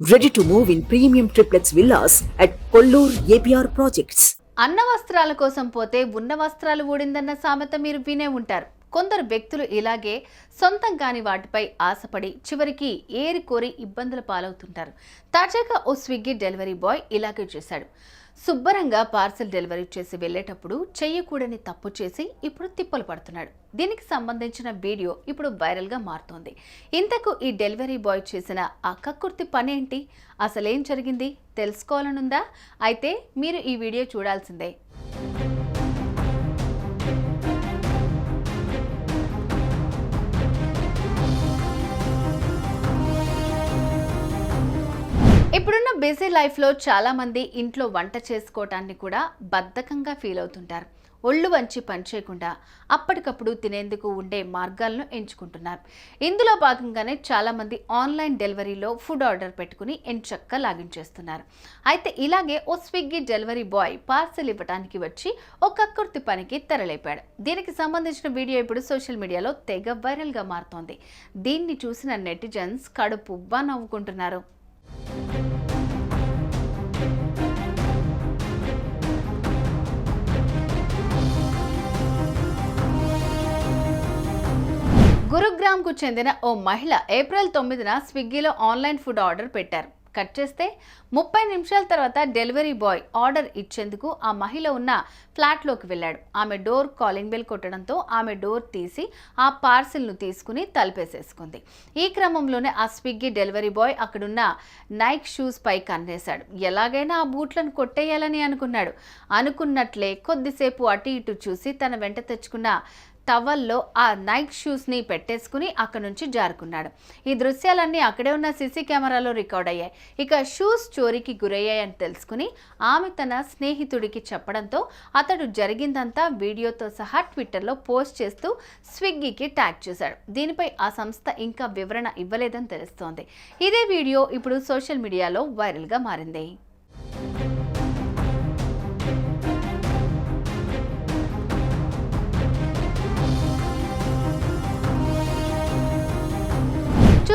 Ready to move in premium triplets villas at Kollur APR projects అన్న వస్త్రాల కోసం పోతే ఉన్న వస్త్రాలు ఊడిందన్న సామెత మీరు వినే ఉంటారు. కొందరు వ్యక్తులు ఇలాగే సొంతం కాని వాటిపై ఆశపడి చివరికి ఏరి కోరి ఇబ్బందుల పాలవుతుంటారు. తాజాగా ఓ స్విగ్గీ డెలివరీ బాయ్ ఇలాగే చేశాడు. శుభ్రంగా పార్సెల్ డెలివరీ చేసి వెళ్ళేటప్పుడు చెయ్యకూడని తప్పు చేసి ఇప్పుడు తిప్పలు పడుతున్నాడు. దీనికి సంబంధించిన వీడియో ఇప్పుడు వైరల్గా మారుతోంది. ఇంతకు ఈ డెలివరీ బాయ్ చేసిన ఆ కక్కుర్తి పని ఏంటి అసలేం జరిగింది? తెలుసుకోవాలనుందా? అయితే మీరు ఈ వీడియో చూడాల్సిందే. బిజీ లైఫ్లో చాలామంది ఇంట్లో వంట చేసుకోవటాన్ని కూడా బద్ధకంగా ఫీల్ అవుతుంటారు. ఒళ్ళు వంచి పనిచేయకుండా అప్పటికప్పుడు తినేందుకు ఉండే మార్గాలను ఎంచుకుంటున్నారు. ఇందులో భాగంగానే చాలామంది ఆన్లైన్ డెలివరీలో ఫుడ్ ఆర్డర్ పెట్టుకుని ఎంచక్క లాగించేస్తున్నారు అయితే ఇలాగే ఓ స్విగ్గీ డెలివరీ బాయ్ పార్సెల్ ఇవ్వడానికి వచ్చి ఒక కక్కుర్తి పనికి తెరలేపాడు. దీనికి సంబంధించిన వీడియో ఇప్పుడు సోషల్ మీడియాలో తెగ వైరల్గా మారుతోంది. దీన్ని చూసిన నెటిజన్స్ కడుపుబ్బా నవ్వుకుంటున్నారు. గురుగ్రామ్కు చెందిన ఓ మహిళ ఏప్రిల్ తొమ్మిదిన స్విగ్గీలో ఆన్లైన్ ఫుడ్ ఆర్డర్ పెట్టారు. కట్ చేస్తే ముప్పై నిమిషాల తర్వాత డెలివరీ బాయ్ ఆర్డర్ ఇచ్చేందుకు ఆ మహిళ ఉన్న ఫ్లాట్లోకి వెళ్ళాడు. ఆమె డోర్ కాలింగ్ బెల్ కొట్టడంతో ఆమె డోర్ తీసి ఆ పార్సిల్ను తీసుకుని తలపేసేసుకుంది. ఈ క్రమంలోనే ఆ స్విగ్గీ డెలివరీ బాయ్ అక్కడున్న నైక్ షూస్ పై కన్నేశాడు. ఎలాగైనా ఆ బూట్లను కొట్టేయాలని అనుకున్నాడు. అనుకున్నట్లే కొద్దిసేపు అటు ఇటు చూసి తన వెంట తెచ్చుకున్న టవల్లో ఆ నైక్ షూస్ని పెట్టేసుకుని అక్కడ నుంచి జారుకున్నాడు. ఈ దృశ్యాలన్నీ అక్కడే ఉన్న సీసీ కెమెరాలో రికార్డ్ అయ్యాయి. ఇక షూస్ చోరీకి గురయ్యాయని తెలుసుకుని ఆమె తన స్నేహితుడికి చెప్పడంతో అతడు జరిగిందంతా వీడియోతో సహా ట్విట్టర్లో పోస్ట్ చేస్తూ స్విగ్గీకి ట్యాగ్ చేశాడు. దీనిపై ఆ సంస్థ ఇంకా వివరణ ఇవ్వలేదని తెలుస్తోంది. ఇదే వీడియో ఇప్పుడు సోషల్ మీడియాలో వైరల్గా మారింది.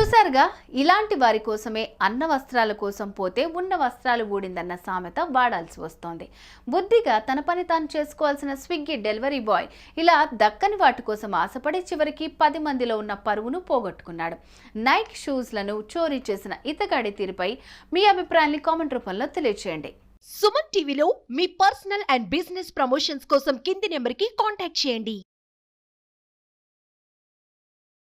చూశారుగా ఇలాంటి వారి కోసమే అన్న వస్త్రాల కోసం పోతే ఉన్న వస్త్రాలు ఊడిందన్న సామెత వాడాల్సి వస్తోంది. బుద్ధిగా తన పని తాను చేసుకోవాల్సిన స్విగ్గీ డెలివరీ బాయ్ ఇలా దక్కని వాటి కోసం ఆశపడి చివరికి పది మందిలో ఉన్న పరువును పోగొట్టుకున్నాడు. నైక్ షూస్లను చోరీ చేసిన ఇతగాడి తీరుపై మీ అభిప్రాయాన్ని కామెంట్ రూపంలో తెలియచేయండి. సుమన్ టీవీలో మీ పర్సనల్ అండ్ బిజినెస్ ప్రమోషన్స్ కోసం కింది నెంబర్కి కాంటాక్ట్ చేయండి.